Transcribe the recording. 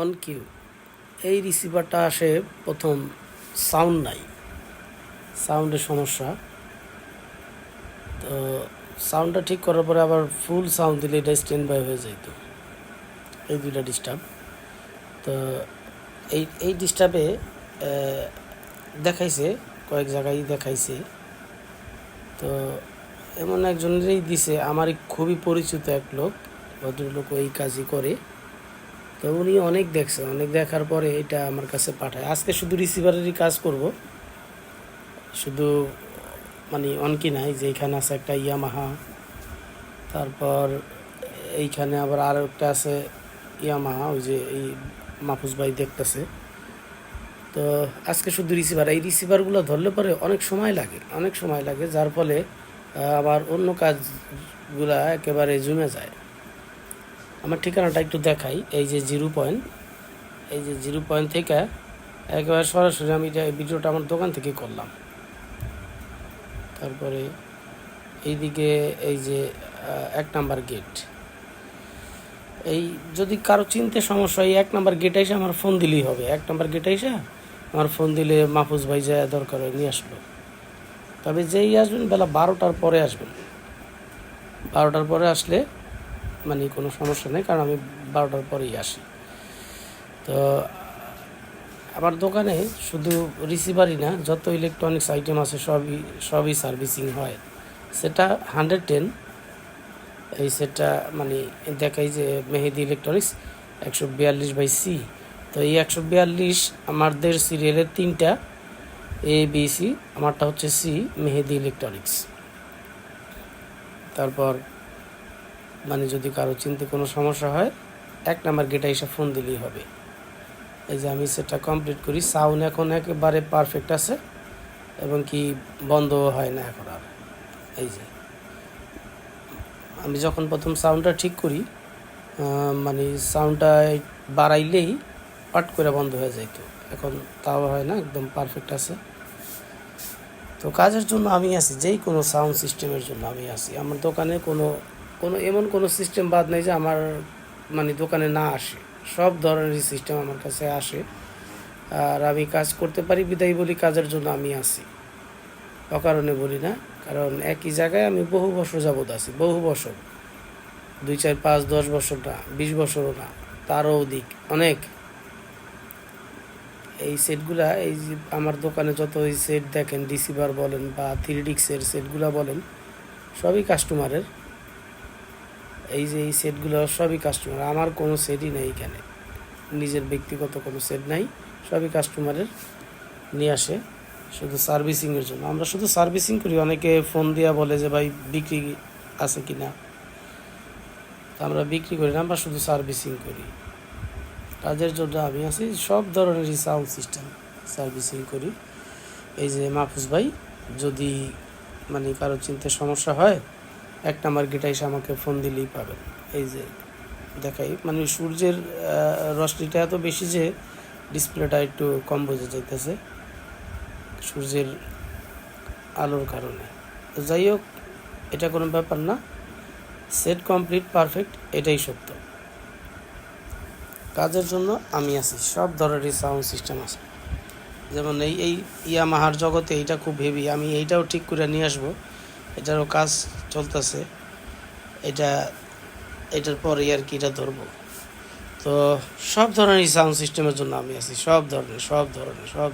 On Q. এই রিসিভারটা আসে প্রথম সাউন্ড নাই। সাউন্ডের সমস্যা। তো সাউন্ডটা ঠিক করার পরে আবার ফুল সাউন্ড দিলে এটা স্ট্যান্ড বাই হয়ে যাইতো। এই দুইটা ডিস্টার্ব। তো এই এই ডিস্টার্বে দেখাইছে, কয়েক জায়গায় দেখাইছে। তো এমন একজনেরই দিছে, আমারই খুবই পরিচিত এক লোক, ভদ্রলোক এই কাজই করে। তো উনি অনেক দেখছে, অনেক দেখার পরে এটা আমার কাছে পাঠায়। আজকে শুধু রিসিভারেরই কাজ করব। শুধু মানে অনকি নাই, যে এখানে আছে একটা ইয়ামাহা, তারপর এইখানে আবার আর একটা আছে ইয়ামাহা, ওই যে এই মাহফুজ ভাই দেখতেছে। তো আজকে শুধু রিসিভার এই রিসিভারগুলো ধরলে পরে অনেক সময় লাগে, অনেক সময় লাগে, যার ফলে আবার অন্য কাজগুলা একেবারে জমে যায়। আমার ঠিকানাটা একটু দেখাই। এই যে জিরো পয়েন্ট, এই যে জিরো পয়েন্ট থেকে একেবারে সরাসরি আমি ভিডিওটা আমার দোকান থেকে করলাম। তারপরে এইদিকে এই যে এক নাম্বার গেট এই যদি কারও চিনতে সমস্যা হয়, এই এক নাম্বার গেট এসে আমার ফোন দিলেই হবে। এক নাম্বার গেটে এসে আমার ফোন দিলে মাহফুজ ভাই যা দরকার হয় নিয়ে আসলো। তবে যেই আসবেন, বেলা বারোটার পরে আসবেন। বারোটার পরে আসলে মানে কোনো সমস্যা নেই, কারণ আমি বারোটার পরেই আসি। তো আমার দোকানে শুধু রিসিভারই না, যত ইলেকট্রনিক্স আইটেম আছে সবই সবই সার্ভিসিং হয়। সেটা হান্ড্রেড টেন এই সেটটা মানে দেখাই যে মেহেদি ইলেকট্রনিক্স একশো বিয়াল্লিশ বাই সি তো এই একশো বিয়াল্লিশ আমাদের সিরিয়ালের তিনটা এ বি সি আমারটা হচ্ছে সি মেহেদি ইলেকট্রনিক্স তারপর মানে যদি কারও চিনতে কোনো সমস্যা হয়, এক নাম্বার গেটে এসে ফোন দিলেই হবে। এই যে আমি সেটা কমপ্লিট করি সাউন্ড এখন একেবারে পারফেক্ট আছে, এবং কি বন্ধ হয় না এখন আর। এই যে। আমি যখন প্রথম সাউন্ডটা ঠিক করি মানে সাউন্ডটা বাড়াইলেই পাট করে বন্ধ হয়ে যাইত এখন তাও হয় না, একদম পারফেক্ট আছে। তো কাজের জন্য আমি আছি, যেই কোনো সাউন্ড সিস্টেমের জন্য আমি আছি। আমার দোকানে কোনো কোনো, এমন কোনো সিস্টেম বাদ নেই যে আমার মানে দোকানে না আসে। সব ধরনেরই সিস্টেম আমার কাছে আসে। আর আমি কাজ করতে পারি, বিদায় বলি, কাজের জন্য আমি আছি। অকারণে বলি না, কারণ একই জায়গায় আমি বহু বছর যাবৎ আছি, বহু বছর। দুই চার পাঁচ, দশ বছর না বিশ বছরও না, তারও অধিক অনেক। এই সেটগুলা, এই যে আমার দোকানে যত এই সেট দেখেন রিসিভার বলেন বা থ্রি ডিক্সের সেটগুলা বলেন, সবই কাস্টমারের এই যে, এই সেটগুলো সবই কাস্টমার আমার কোনো সেটই নেই এখানে। নিজের ব্যক্তিগত কোনো সেট নাই। সবই কাস্টমারের নিয়ে আসে শুধু সার্ভিসিংয়ের জন্য। আমরা শুধু সার্ভিসিং করি। অনেকে ফোন দেওয়া বলে যে, ভাই, বিক্রি আছে কি না আমরা বিক্রি করি না। আমরা শুধু সার্ভিসিং করি। কাজের জন্য আমি আছি। সব ধরনেরই সাউন্ড সিস্টেম সার্ভিসিং করি। এই যে, মাহফুজ ভাই, যদি মানে কারও চিনতে সমস্যা হয় এক নাম্বার গেটে এসে আমাকে ফোন দিলেই পাবেন। এই যে, দেখাই। মানে সূর্যের রশ্মিটা এত বেশি যে ডিসপ্লেটা একটু কম বোঝা যাইতেছে সূর্যের আলোর কারণে। তো যাই হোক, এটা কোনো ব্যাপার না। সেট কমপ্লিট পারফেক্ট এটাই সত্য। কাজের জন্য আমি আছি। সব ধরনেরই সাউন্ড সিস্টেম আছে। যেমন এই এই ইয়ামাহার জগতে এইটা খুব হেভি আমি এইটাও ঠিক করে নিয়ে আসব। এটারও কাজ চলতেছে। এটা, এটার পরেই আর কি এটা ধরবো। তো সব ধরনের সাউন্ড সিস্টেমের জন্য আমি আছি। সব ধরনের সব ধরনের, সব